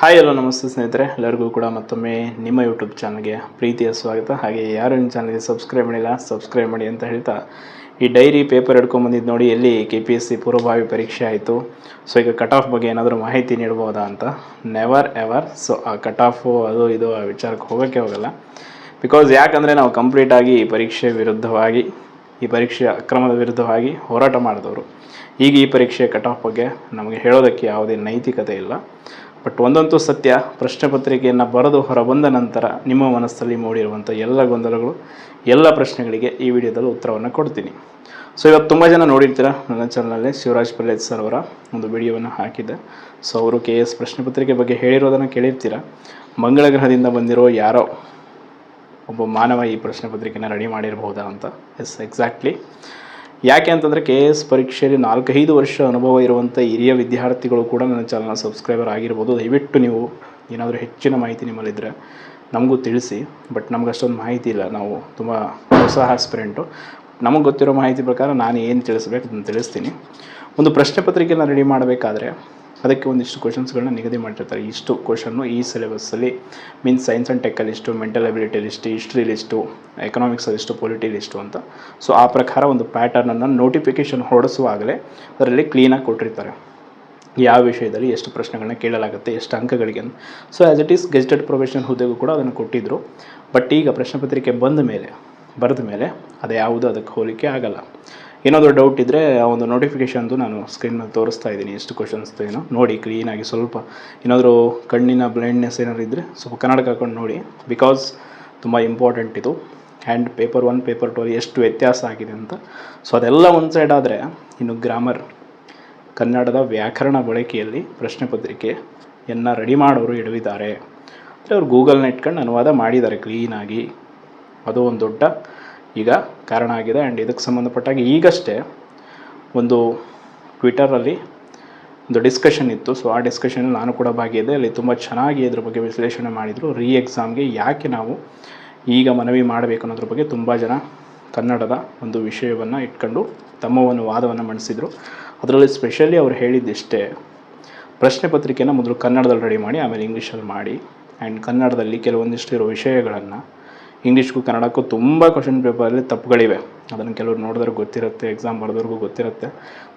Hi hello ನಮಸ್ತೆ ಸ್ನೇಹಿತರೆ, ಎಲ್ಲರಿಗೂ ಕೂಡ ಮತ್ತೊಮ್ಮೆ ನಿಮ್ಮ ಯೂಟ್ಯೂಬ್ ಚಾನಲ್ಗೆ ಪ್ರೀತಿಯ ಸ್ವಾಗತ. ಹಾಗೆ ಯಾರು ನಿಮ್ಮ ಚಾನಲ್ಗೆ ಸಬ್ಸ್ಕ್ರೈಬ್ ಮಾಡಿಲ್ಲ ಸಬ್ಸ್ಕ್ರೈಬ್ ಮಾಡಿ ಅಂತ ಹೇಳ್ತಾ ಈ ಡೈರಿ ಪೇಪರ್ ಹಿಡ್ಕೊಂಬಂದಿದ್ದು ನೋಡಿ ಎಲ್ಲಿ ಕೆ ಪಿ ಎಸ್ ಸಿ ಪೂರ್ವಭಾವಿ ಪರೀಕ್ಷೆ ಆಯಿತು. ಸೊ ಈಗ ಕಟ್ ಆಫ್ ಬಗ್ಗೆ ಏನಾದರೂ ಮಾಹಿತಿ ನೀಡ್ಬೋದಾ ಅಂತ? ನೆವರ್ ಎವರ್ ಸೊ ಆ ಕಟ್ ಆಫು ಅದು ಇದು ಆ ವಿಚಾರಕ್ಕೆ ಹೋಗೋಕ್ಕೆ ಹೋಗಲ್ಲ. ಬಿಕಾಸ್ ಯಾಕಂದರೆ ನಾವು ಕಂಪ್ಲೀಟಾಗಿ ಈ ಪರೀಕ್ಷೆ ವಿರುದ್ಧವಾಗಿ, ಈ ಪರೀಕ್ಷೆ ಅಕ್ರಮದ ವಿರುದ್ಧವಾಗಿ ಹೋರಾಟ ಮಾಡಿದವರು. ಈಗ ಈ ಪರೀಕ್ಷೆ ಕಟ್ ಆಫ್ ಬಗ್ಗೆ ನಮಗೆ ಹೇಳೋದಕ್ಕೆ ಯಾವುದೇ ನೈತಿಕತೆ ಇಲ್ಲ. ಬಟ್ ಒಂದಂತೂ ಸತ್ಯ, ಪ್ರಶ್ನೆ ಪತ್ರಿಕೆಯನ್ನು ಬರೆದು ಹೊರಬಂದ ನಂತರ ನಿಮ್ಮ ಮನಸ್ಸಲ್ಲಿ ಮೂಡಿರುವಂಥ ಎಲ್ಲ ಗೊಂದಲಗಳು, ಎಲ್ಲ ಪ್ರಶ್ನೆಗಳಿಗೆ ಈ ವಿಡಿಯೋದಲ್ಲಿ ಉತ್ತರವನ್ನು ಕೊಡ್ತೀನಿ. ಸೊ ಇವತ್ತು ತುಂಬ ಜನ ನೋಡಿರ್ತೀರ ನನ್ನ ಚಾನಲಲ್ಲಿ ಶಿವರಾಜ್ ಪಲ್ಲೇಜ್ ಸರ್ ಅವರ ಒಂದು ವಿಡಿಯೋವನ್ನು ಹಾಕಿದ್ದೆ. ಸೊ ಅವರು ಕೆ ಎಸ್ ಪ್ರಶ್ನೆ ಪತ್ರಿಕೆ ಬಗ್ಗೆ ಹೇಳಿರೋದನ್ನು ಕೇಳಿರ್ತೀರ? ಮಂಗಳ ಗ್ರಹದಿಂದ ಬಂದಿರೋ ಯಾರೋ ಒಬ್ಬ ಮಾನವ ಈ ಪ್ರಶ್ನೆ ಪತ್ರಿಕೆನ ರೆಡಿ ಮಾಡಿರಬಹುದಾ ಅಂತ? ಎಸ್ ಎಕ್ಸಾಕ್ಟ್ಲಿ ಯಾಕೆ ಅಂತಂದರೆ ಕೆ ಎಸ್ ಪರೀಕ್ಷೆಯಲ್ಲಿ ನಾಲ್ಕೈದು ವರ್ಷ ಅನುಭವ ಇರುವಂಥ ಹಿರಿಯ ವಿದ್ಯಾರ್ಥಿಗಳು ಕೂಡ ನನ್ನ ಚಾನಲ್ನ ಸಬ್ಸ್ಕ್ರೈಬರ್ ಆಗಿರ್ಬೋದು. ದಯವಿಟ್ಟು ನೀವು ಏನಾದರೂ ಹೆಚ್ಚಿನ ಮಾಹಿತಿ ನಿಮ್ಮಲ್ಲಿದ್ದರೆ ನಮಗೂ ತಿಳಿಸಿ. ಬಟ್ ನಮ್ಗೆ ಅಷ್ಟೊಂದು ಮಾಹಿತಿ ಇಲ್ಲ. ನಾವು ತುಂಬ ಹೊಸ ಆಸ್ಪಿರೆಂಟು ನಮಗೆ ಗೊತ್ತಿರೋ ಮಾಹಿತಿ ಪ್ರಕಾರ ನಾನು ಏನು ತಿಳಿಸ್ಬೇಕು ಅದನ್ನು ತಿಳಿಸ್ತೀನಿ. ಒಂದು ಪ್ರಶ್ನೆ ಪತ್ರಿಕೆಯನ್ನು ರೆಡಿ ಮಾಡಬೇಕಾದ್ರೆ ಅದಕ್ಕೆ ಒಂದಿಷ್ಟು ಕ್ವಶನ್ಸ್ಗಳನ್ನ ನಿಗದಿ ಮಾಡಿರ್ತಾರೆ ಇಷ್ಟು ಕ್ವಶನ್ನು ಈ ಸಿಲೆಬಸ್ಸಲ್ಲಿ ಮೀನ್ಸ್ ಸೈನ್ಸ್ ಆ್ಯಂಡ್ ಟೆಕ್ಕಲ್ಲಿ ಇಷ್ಟು mental ability list history list ಎಕನಾಮಿಕ್ಸಲ್ಲಿ ಇಷ್ಟು ಪೊಲಿಟಿ ಲಿಸ್ಟು ಅಂತ. ಸೊ ಆ ಪ್ರಕಾರ ಒಂದು ಪ್ಯಾಟರ್ನನ್ನು ನೋಟಿಫಿಕೇಶನ್ ಹೊರಡಿಸುವಾಗಲೇ ಅದರಲ್ಲಿ ಕ್ಲೀನಾಗಿ ಕೊಟ್ಟಿರ್ತಾರೆ. ಯಾವ ವಿಷಯದಲ್ಲಿ ಎಷ್ಟು ಪ್ರಶ್ನೆಗಳನ್ನ ಕೇಳಲಾಗುತ್ತೆ, ಎಷ್ಟು ಅಂಕಗಳಿಗೆ so as it is gazetted profession ಹುದ್ದೆಗೂ ಕೂಡ ಅದನ್ನು ಕೊಟ್ಟಿದ್ದರು ಬಟ್ ಈಗ ಪ್ರಶ್ನೆ ಪತ್ರಿಕೆ ಬಂದ ಮೇಲೆ, ಬರೆದ ಮೇಲೆ ಅದು ಯಾವುದೂ ಅದಕ್ಕೆ ಹೋಲಿಕೆ ಆಗಲ್ಲ. ಏನಾದರೂ ಡೌಟ್ ಇದ್ದರೆ ಆ ಒಂದು ನೋಟಿಫಿಕೇಷನ್ದು ನಾನು ಸ್ಕ್ರೀನ್ ಮೇಲೆ ತೋರಿಸ್ತಾ ಇದ್ದೀನಿ. ಎಷ್ಟು ಕ್ವಶನ್ಸ್ ಏನೋ. ನೋಡಿ ಕ್ಲೀನಾಗಿ ಸ್ವಲ್ಪ ಏನಾದರೂ ಕಣ್ಣಿನ ಬ್ಲೈಂಡ್ನೆಸ್ ಏನಾದ್ರು ಇದ್ದರೆ ಸ್ವಲ್ಪ ಕನ್ನಡಕ್ಕೆ ಹಾಕೊಂಡು ನೋಡಿ. ಬಿಕಾಸ್ ತುಂಬ ಇಂಪಾರ್ಟೆಂಟ್ ಇದು. And paper one paper two ಎಷ್ಟು ವ್ಯತ್ಯಾಸ ಆಗಿದೆ ಅಂತ. ಸೊ ಅದೆಲ್ಲ ಒಂದು ಸೈಡ್ ಆದರೆ ಇನ್ನು ಗ್ರಾಮರ್ ಕನ್ನಡದ ವ್ಯಾಕರಣ ಬಳಕೆಯಲ್ಲಿ ಪ್ರಶ್ನೆ ಪತ್ರಿಕೆಯನ್ನು ರೆಡಿ ಮಾಡೋರು ಇಡವಿದ್ದಾರೆ ಅಂದರೆ ಅವ್ರು ಗೂಗಲ್ನ ಇಟ್ಕೊಂಡು ಅನುವಾದ ಮಾಡಿದ್ದಾರೆ ಕ್ಲೀನಾಗಿ ಅದು ಒಂದು ದೊಡ್ಡ ಈಗ ಕಾರಣ ಆಗಿದೆ. ಆ್ಯಂಡ್ ಇದಕ್ಕೆ ಸಂಬಂಧಪಟ್ಟಾಗ ಈಗಷ್ಟೇ ಒಂದು ಟ್ವಿಟರಲ್ಲಿ ಒಂದು ಡಿಸ್ಕಷನ್ ಇತ್ತು. ಸೊ ಆ ಡಿಸ್ಕಷನಲ್ಲಿ ನಾನು ಕೂಡ ಭಾಗಿಯಿದ್ದೆ ಅಲ್ಲಿ ತುಂಬ ಚೆನ್ನಾಗಿ ಇದ್ರ ಬಗ್ಗೆ ವಿಶ್ಲೇಷಣೆ ಮಾಡಿದರು. ರೀ ಎಕ್ಸಾಮ್ಗೆ ಯಾಕೆ ನಾವು ಈಗ ಮನವಿ ಮಾಡಬೇಕು ಅನ್ನೋದ್ರ ಬಗ್ಗೆ ತುಂಬ ಜನ ಕನ್ನಡದ ಒಂದು ವಿಷಯವನ್ನು ಇಟ್ಕೊಂಡು ತಮ್ಮ ಒಂದು ವಾದವನ್ನು ಮಂಡಿಸಿದರು. ಅದರಲ್ಲಿ ಸ್ಪೆಷಲಿ ಅವ್ರು ಹೇಳಿದ್ದಿಷ್ಟೇ, ಪ್ರಶ್ನೆ ಪತ್ರಿಕೆಯನ್ನು ಮೊದಲು ಕನ್ನಡದಲ್ಲಿ ರೆಡಿ ಮಾಡಿ, ಆಮೇಲೆ ಇಂಗ್ಲೀಷಲ್ಲಿ ಮಾಡಿ. ಆ್ಯಂಡ್ ಕನ್ನಡದಲ್ಲಿ ಕೆಲವೊಂದಿಷ್ಟು ಇರೋ ವಿಷಯಗಳನ್ನು ಇಂಗ್ಲೀಷ್ಗೂ ಕನ್ನಡಕ್ಕೂ ತುಂಬ ಕ್ವಶನ್ ಪೇಪರಲ್ಲಿ ತಪ್ಪುಗಳಿವೆ. ಅದನ್ನು ಕೆಲವರು ನೋಡಿದ್ರೆ ಗೊತ್ತಿರುತ್ತೆ ಎಕ್ಸಾಮ್ ಬರೆದವ್ರಿಗೂ ಗೊತ್ತಿರುತ್ತೆ.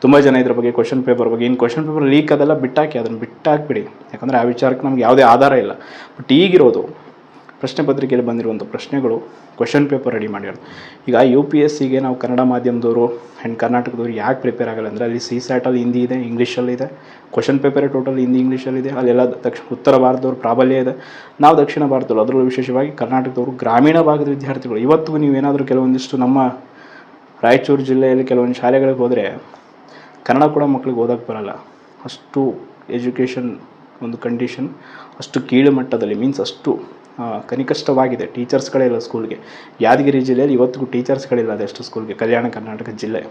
ತುಂಬ ಜನ ಇದ್ರ ಬಗ್ಗೆ ಕ್ವಶನ್ ಪೇಪರ್ ಬಗ್ಗೆ ಇನ್ನು ಕ್ವಶನ್ ಪೇಪರ್ ಲೀಕ್ ಅದೆಲ್ಲ ಬಿಟ್ಟಾಕಿ, ಅದನ್ನು ಬಿಟ್ಟಾಕ್ಬಿಡಿ. ಯಾಕಂದರೆ ಆ ವಿಚಾರಕ್ಕೆ ನಮ್ಗೆ ಯಾವುದೇ ಆಧಾರ ಇಲ್ಲ. ಬಟ್ ಈಗಿರೋದು ಪ್ರಶ್ನೆ ಪತ್ರಿಕೆಯಲ್ಲಿ ಬಂದಿರುವಂಥ ಪ್ರಶ್ನೆಗಳು ಕ್ವಶನ್ ಪೇಪರ್ ರೆಡಿ ಮಾಡಿರೋದು. ಈಗ ಯು ಪಿ ಎಸ್ ಸಿಗೆ ನಾವು ಕನ್ನಡ ಮಾಧ್ಯಮದವರು ಆ್ಯಂಡ್ ಕರ್ನಾಟಕದವ್ರು ಯಾಕೆ ಪ್ರಿಪೇರ್ ಆಗಲ್ಲ ಅಂದರೆ ಅಲ್ಲಿ ಸಿ ಸ್ಯಾಟಲ್ಲಿ ಹಿಂದಿ ಇದೆ ಇಂಗ್ಲೀಷಲ್ಲಿದೆ ಕ್ವಶನ್ ಪೇಪರೇ ಟೋಟಲ್ ಹಿಂದಿ ಇಂಗ್ಲೀಷಲ್ಲಿದೆ ಅಲ್ಲೆಲ್ಲ ದಕ್ಷಿಣ, ಉತ್ತರ ಭಾರತದವ್ರ ಪ್ರಾಬಲ್ಯ ಇದೆ. ನಾವು ದಕ್ಷಿಣ ಭಾರತದವ್ರು ಅದರಲ್ಲೂ ವಿಶೇಷವಾಗಿ ಕರ್ನಾಟಕದವರು ಗ್ರಾಮೀಣ ಭಾಗದ ವಿದ್ಯಾರ್ಥಿಗಳು. ಇವತ್ತು ನೀವೇನಾದರೂ ಕೆಲವೊಂದಿಷ್ಟು ನಮ್ಮ ರಾಯಚೂರು ಜಿಲ್ಲೆಯಲ್ಲಿ ಕೆಲವೊಂದು ಶಾಲೆಗಳಿಗೆ ಹೋದರೆ ಕನ್ನಡ ಕೂಡ ಮಕ್ಕಳಿಗೆ ಓದೋಕ್ಕೆ ಬರಲ್ಲ. ಅಷ್ಟು ಎಜುಕೇಷನ್ ಒಂದು ಕಂಡೀಷನ್ ಅಷ್ಟು ಕೀಳು ಮಟ್ಟದಲ್ಲಿ ಮೀನ್ಸ್ ಅಷ್ಟು ಕನಿಕಷ್ಟವಾಗಿದೆ ಟೀಚರ್ಸ್ಗಳೇ ಇಲ್ಲ ಸ್ಕೂಲ್ಗೆ ಯಾದಗಿರಿ ಜಿಲ್ಲೆಯಲ್ಲಿ ಇವತ್ತಿಗೂ ಟೀಚರ್ಸ್ಗಳಿಲ್ಲ ಅದೆಷ್ಟು ಸ್ಕೂಲ್ಗೆ ಕಲ್ಯಾಣ ಕರ್ನಾಟಕ ಜಿಲ್ಲೆ.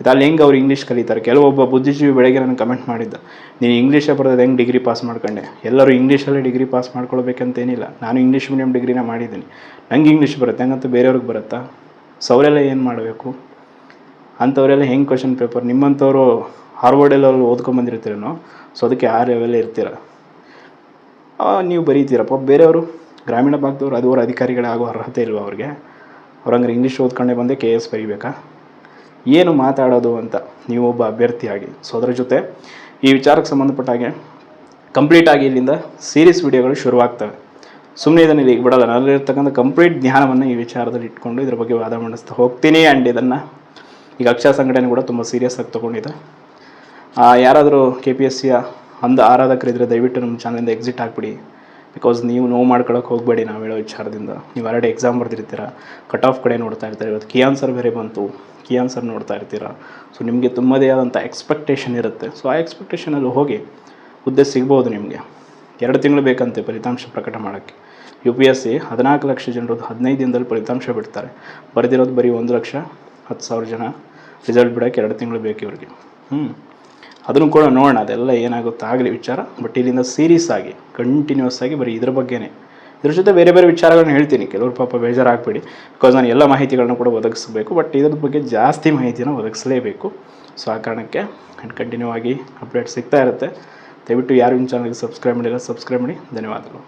ಇದು ಅಲ್ಲಿ ಹೆಂಗೆ ಅವ್ರು ಇಂಗ್ಲೀಷ್ ಕಲಿತಾರೆ? ಕೆಲವೊಬ್ಬ ಬುದ್ಧಿಜೀವಿ ಬೆಳಗ್ಗೆ ನಾನು ಕಮೆಂಟ್ ಮಾಡಿದ್ದ, ನೀನು ಇಂಗ್ಲೀಷೇ ಬರೋದು ಹೆಂಗೆ ಡಿಗ್ರಿ ಪಾಸ್ ಮಾಡ್ಕೊಂಡೆ? ಎಲ್ಲರೂ ಇಂಗ್ಲೀಷಲ್ಲೇ ಡಿಗ್ರಿ ಪಾಸ್ ಮಾಡ್ಕೊಳ್ಬೇಕಂತೇನಿಲ್ಲ. ನಾನು ಇಂಗ್ಲೀಷ್ ಮೀಡಿಯಮ್ ಡಿಗ್ರಿನ ಮಾಡಿದ್ದೀನಿ. ನಂಗೆ ಇಂಗ್ಲೀಷ್ ಬರುತ್ತೆ, ಹಂಗಂತ ಬೇರೆಯವ್ರಿಗೆ ಬರುತ್ತಾ? ಸೊ ಅವರೆಲ್ಲ ಏನು ಮಾಡಬೇಕು? ಅಂಥವರೆಲ್ಲ ಹೆಂಗೆ ಕ್ವಶನ್ ಪೇಪರ್ ನಿಮ್ಮಂಥವ್ರು ಹಾರ್ವರ್ಡಲ್ಲಿ ಓದ್ಕೊಂಬಂದಿರ್ತೀರೇನೋ ಸೊ ಅದಕ್ಕೆ ಆ ಲೆವೆಲ್ಲೇ ಇರ್ತೀರ. ನೀವು ಬರೀತೀರಪ್ಪ. ಬೇರೆಯವರು, ಗ್ರಾಮೀಣ ಭಾಗದವ್ರು, ಅದು ಅವ್ರ ಅಧಿಕಾರಿಗಳಾಗೋ ಅರ್ಹತೆ ಇಲ್ವ ಅವ್ರಿಗೆ? ಅವ್ರಂದ್ರೆ ಇಂಗ್ಲೀಷ್ ಓದ್ಕೊಂಡೇ ಬಂದೆ ಕೆ ಎಸ್ ಬರೀಬೇಕಾ? ಏನು ಮಾತಾಡೋದು ಅಂತ ನೀವು ಒಬ್ಬ ಅಭ್ಯರ್ಥಿಯಾಗಿ ಸೊ ಅದರ ಜೊತೆ ಈ ವಿಚಾರಕ್ಕೆ ಸಂಬಂಧಪಟ್ಟ ಹಾಗೆ ಕಂಪ್ಲೀಟಾಗಿ ಇಲ್ಲಿಂದ ಸೀರೀಸ್ ವಿಡಿಯೋಗಳು ಶುರುವಾಗ್ತವೆ. ಸುಮ್ಮನೆ ಇದನ್ನು ಇಲ್ಲಿಗೆ ಬಿಡೋಲ್ಲ. ನನ್ನಲ್ಲಿರ್ತಕ್ಕಂಥ ಕಂಪ್ಲೀಟ್ ಜ್ಞಾನವನ್ನು ಈ ವಿಚಾರದಲ್ಲಿ ಇಟ್ಕೊಂಡು ಇದ್ರ ಬಗ್ಗೆ ವಾದ ಮಂಡಿಸ್ತಾ ಹೋಗ್ತೀನಿ. ಆ್ಯಂಡ್ ಇದನ್ನು ಈಗ ಅಕ್ಷರ ಸಂಘಟನೆ ಕೂಡ ತುಂಬ ಸೀರಿಯಸ್ ಆಗಿ ತೊಗೊಂಡಿದೆ. ಯಾರಾದರೂ ಕೆ ಪಿ ಎಸ್ ಸಿಯ ಅಂಧ ಆರಾಧಕರಿದ್ದರೆ ದಯವಿಟ್ಟು ನಮ್ಮ ಚಾನಲಿಂದ ಎಕ್ಸಿಟ್ ಆಗಿಬಿಡಿ. ಬಿಕಾಸ್ ನೀವು ನೋವು ಮಾಡ್ಕೊಳಕ್ಕೆ ಹೋಗಬೇಡಿ ನಾವು ಹೇಳೋ ವಿಚಾರದಿಂದ. ನೀವು ಆಲ್ರೆಡಿ ಎಕ್ಸಾಮ್ ಬರ್ದಿರ್ತೀರ ಕಟ್ ಆಫ್ ಕಡೆ ನೋಡ್ತಾ ಇರ್ತಾರೆ. ಇವತ್ತು ಕಿ ಆನ್ಸರ್ ಬೇರೆ ಬಂತು ಕಿ ಆನ್ಸರ್ ನೋಡ್ತಾ ಇರ್ತೀರ. ಸೊ ನಿಮಗೆ ತುಂಬದೇ ಆದಂಥ ಎಕ್ಸ್ಪೆಕ್ಟೇಷನ್ ಇರುತ್ತೆ. ಸೊ ಆ ಎಕ್ಸ್ಪೆಕ್ಟೇಷನಲ್ಲಿ ಹೋಗಿ ಹುದ್ದೆ ಸಿಗ್ಬೋದು ನಿಮಗೆ. ಎರಡು ತಿಂಗಳು ಬೇಕಂತೆ ಫಲಿತಾಂಶ ಪ್ರಕಟ ಮಾಡೋಕ್ಕೆ. ಯು ಪಿ ಎಸ್ ಸಿ ಹದಿನಾಲ್ಕು ಲಕ್ಷ ಜನರು ಹದಿನೈದು ದಿನದಲ್ಲಿ ಫಲಿತಾಂಶ ಬಿಡ್ತಾರೆ. ಬರೆದಿರೋದು ಬರೀ ಒಂದು ಲಕ್ಷ, ಹತ್ತು ಸಾವಿರ ಜನ. ರಿಸಲ್ಟ್ ಬಿಡೋಕ್ಕೆ ಎರಡು ತಿಂಗಳು ಬೇಕು ಇವರಿಗೆ. ಹ್ಞೂ ಅದನ್ನು ಕೂಡ ನೋಡೋಣ, ಅದೆಲ್ಲ ಏನಾಗುತ್ತೆ ಆಗಲಿ ವಿಚಾರ. ಬಟ್ ಇಲ್ಲಿಂದ ಸೀರಿಯಸ್ ಆಗಿ ಕಂಟಿನ್ಯೂಸ್ ಆಗಿ ಬರೀ ಇದ್ರ ಬಗ್ಗೆನೇ. ಇದ್ರ ಜೊತೆ ಬೇರೆ ಬೇರೆ ವಿಚಾರಗಳನ್ನ ಹೇಳ್ತೀನಿ. ಕೆಲವರು ಪಾಪ ಬೇಜಾರಾಗಬೇಡಿ. ಬಿಕಾಸ್ ನಾನು ಎಲ್ಲ ಮಾಹಿತಿಗಳನ್ನ ಕೂಡ ಒದಗಿಸಬೇಕು. ಬಟ್ ಇದ್ರ ಬಗ್ಗೆ ಜಾಸ್ತಿ ಮಾಹಿತಿನ ಒದಗಿಸಲೇಬೇಕು. ಸೊ ಆ ಕಾರಣಕ್ಕೆ ಆ್ಯಂಡ್ ಕಂಟಿನ್ಯೂ ಆಗಿ ಅಪ್ಡೇಟ್ ಸಿಗ್ತಾ ಇರುತ್ತೆ. ದಯವಿಟ್ಟು ಯಾರು ಇನ್ನು ಚಾನಲ್ಗೆ ಸಬ್ಸ್ಕ್ರೈಬ್ ಮಾಡಿಲ್ಲ ಸಬ್ಸ್ಕ್ರೈಬ್ ಮಾಡಿ. ಧನ್ಯವಾದಗಳು.